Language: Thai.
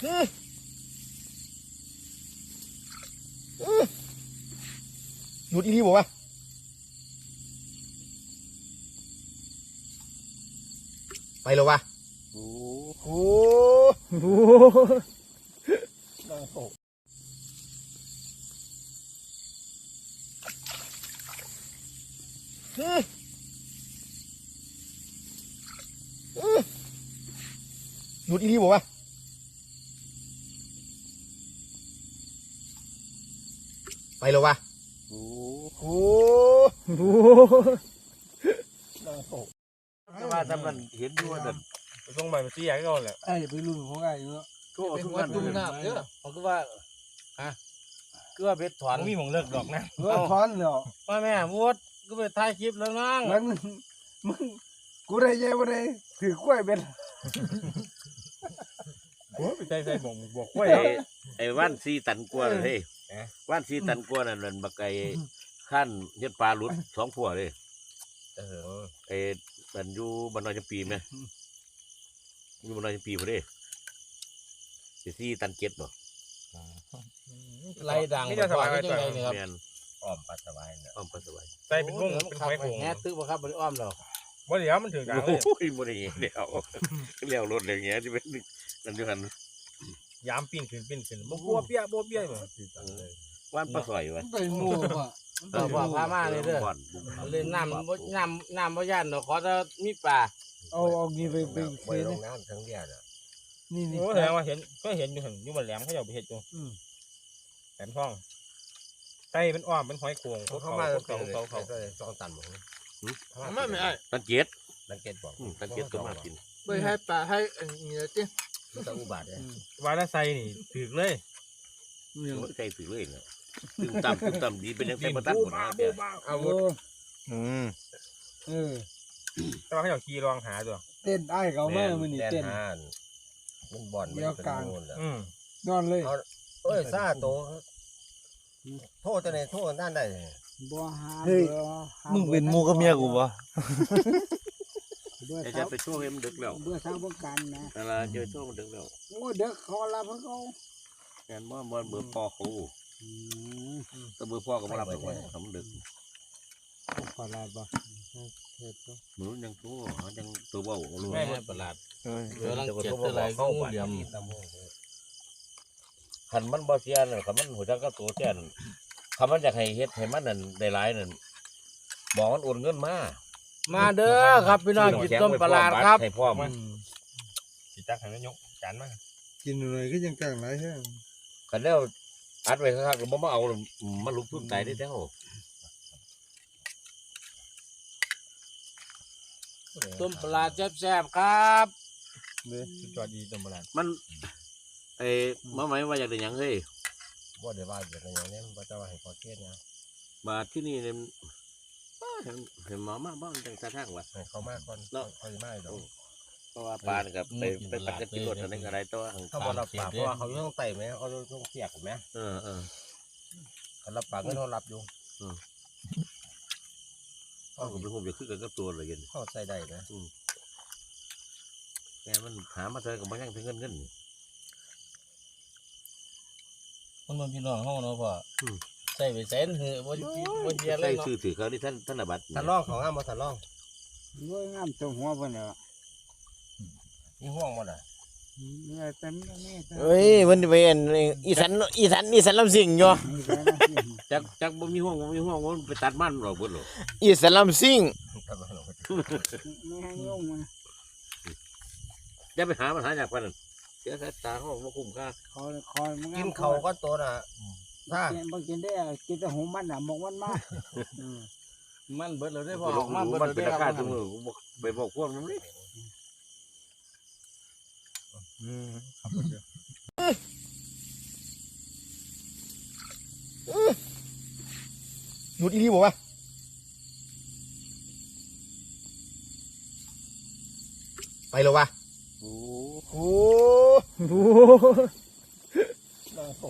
หยุดอีนี่บอกว่าไปแล้ววะโอ้โอ้โอ้ดังโตหยุดอีนี่บอกว่า ไปแล้ววะโอ้โอ้โหดังโตแต่ว่าทำมันเห็นอยู่ว่านั่นไปส่งใบมาเสียก็แหละไอ้ไปรุ่นของไอ้เนาะก็ทุกวันเป็นวัดดุงเยน้ำเด้อเขาก็ว่าฮะก็ว่าเพชรถอนมันมีหมองเลิกดอกนะเออถอนแล้วว่าแม่พูดก็ไปถ่ายคลิปแล้วมั้งมันมึงกูได้ยังบ่ได้ถือกล้วยเป็นโอ้ไปใจใส่บ่งบอกว่าไอ้ไอ้ว่านซีตันกลัวน่ะเฮ้ย ว่านซีตันกลัวนั่นนั่นบักไก่ขั้นเฮ็ดปลาหลุดสองผัวเลยเออไอ้มันอยู่บ้านน้อยจำปีไหมอยู่บ้านน้อยจำปีพอดีสิซีตันเจ็ดบ่ไล่ดังนี่จะสบายไปจังไดนี่ครับแม่นอ้อมปัสสาวะเนี่ยอ้อมปลาสบายใส่เป็นวงเป็นหอยโขงแฮตึกบ่ครับบ่ได้อ้อมดอกว่าเดี๋ยวมันถึงกลางเลยโอ้ยบ่ได้เงี้ยเดี๋ยวเลี้ยวรถอย่างเงี้ยที่เป็นนั่นอยู่หัน ยามปิ้งขึ้นปิ้งขึ้นบ่กลัวเปี้ยบ่เปี้ยบ่ว่านปลาสอยวะไปหมู่ป่ะเอาพ่อพามาเลยเด้อบ่อนบุกเล่นน้ำบ่น้ำน้ำบ่ย่านดอกขอแต่มีปลาเอาเอานี่ไปไปไปเสียลนี่งน้ำทั้งเดียน่ะนี่นี่โอ้แสดงว่าเห็นก็เห็นอยู่หั่นอยู่บนแหลมเขาจะเอาไปเฮ็ดอยู่อืมแหลมทองใส่เป็นอ้อมเป็นหอยโขงเขามาเขาเขาเขาเขาสองตันบอกไม่ไม่ไอ้ตันเจ็ดลังเกตบอกอืมตันเจ็ดตัวมากินไปให้ปลาให้อันนี้ติ มันต้องอุบัติเลยว่าแล้วใส่นี่ถึกเลยนี่โอ้ยใจถือเลยเนาะตึมต่ำตึมต่ำดีเป็นยังไงมาตั้งหมดนะแกเอาโอ้อืมเออ แต่ว่าเขาจะขี่รองหาตัวเต้นไอ้เขามามื้อนี้แดนเต้นหานมันบ่อนมันเป็นนูนแหละอืมนอนเลยเอ้ยซาโตโทษจะไหนโทษด้านได้บ่หาเฮ้ย มึงเป็นหมูกับเมียกูปะเบื่อ แต่เช้าจะไปช่วยให้มันดึกแล้วเบื่อเช้าบ่กันนะแต่ละเจอช่วยมันดึกแล้วโอ้เด็กเขาละเพิ่นเขางานบ่บ่เบอร์พ่อเขาอืมแต่เบอร์พ่อก็มารับตัวทำดึกขอลาบ่เฮ็ดบ่หนูยังตัวยังตัวเบารู้แม่ประหลาดเอ้ยเดี๋ยวรังเกียจเท่าไหร่ก็งูเหลี่ยมหันมันบ่เสียน่ะคันมันหัวจักก็ตัวเสียนั่นคันมันอยากให้เฮ็ดให้มันนั่นได้หลายนั่นบอกมันโอนเงินมา มาเด้อครับพี่น้องกินต้มประหลาดครับให้พ่อมันสิจักให้มันยกจานมากินอะไรก็ยังกลางหลายแฮงคันแล้วอัดไว้ข้างๆก็บ่มาเอามันลุกทุ่นตายได้แล้วต้มปลาแซ่บๆครับสุดยอดดีต้มประหลาดมันไอ้มาหมายว่าอยากได้หยังเฮ้ยบ่ได้ว่าอย่างนี้เนี่ยมันจะว่าให้พอเทศนะบาทที่นี่เนี่ยบ้า เห็นเห็นหมามาบ้านจังสะทางวะให้เขามากก่อนเขาจะมาดอก เพราะว่าปลานี่กับไปไปปักกันกินรถอะไรกันอะไรตัวหังเขาบอกรับปากเพราะว่าเขาอยู่ต้องไต่ไหมเขาต้องเสียกไหมเออเออ เขารับปากก็เขารับอยู่พ่อผมเป็นผมจะขึ้นกันกับตัวเลยกันเขาใส่ได้นะแกมันหามาเจอกับมันยังถึงเงินเงิน คนมันพี่น้องเฮาเนาะพ่ออมใส่ไปแสนหือบ่บ่เจียเลใส่ยเนาะซื้อถือเขาที่ท่านท่านบัตรถ้าล่องของงามมาถ้าล่องโอ้ยงามตัวหัวเพิ่นน่ะมีห่วงหมดอะเมื่อเต็มแล้วนี่เฮ้ยมันไปเอ็นอีสันอีสันอีสันลำสิงอยู่มีแต่ละสิ่งจักจักบ่มีห้องบ่มีห้องมันไปตัดมันหรอกเพิ่นหรอกอีสันลำสิงไม่ให้โยงมาอย่าไปหามันหาอยากปานนั้นเสียสายตาเขาบ่คุ้มค่าคอยคอยมันกินเขาก็ตัวน่ะ ถ้ากินบ่กินได้อะกินแต่หูมันน่ะมองมันมาอืมมันเบิดแล้วได้อพพ่ออออกมาเบิดมันแล้วเป็นได้อราคคารับทุกมื้อบ่ไปบอกพวกมันเลยอืมหยุดอีนี่บอกว่าไปแล้ววะโอ้โอ้โอ้ดังโต